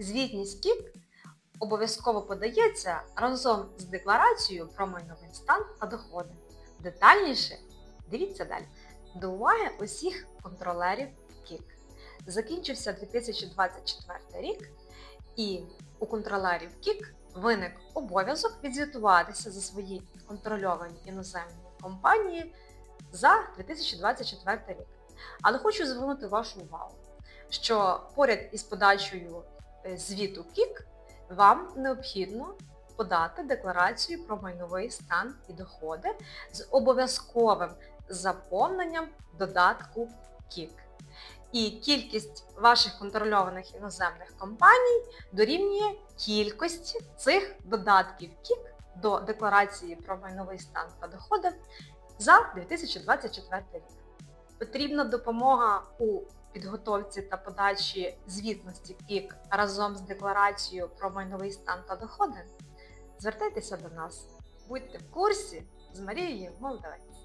Звітність КІК обов'язково подається разом з декларацією про майновий стан та доходи. Детальніше дивіться далі. До уваги усіх контролерів КІК. Закінчився 2024 рік, і у контролерів КІК виник обов'язок відзвітуватися за свої контрольовані іноземні компанії за 2024 рік. Але хочу звернути вашу увагу, що поряд із подачею звіту КІК вам необхідно подати декларацію про майновий стан і доходи з обов'язковим заповненням додатку КІК. І кількість ваших контрольованих іноземних компаній дорівнює кількості цих додатків КІК до декларації про майновий стан та доходи за 2024 рік. Потрібна допомога у підготовці та подачі звітності ПІК разом з декларацією про майновий стан та доходи. Звертайтеся до нас, будьте в курсі з Марією Молдавець.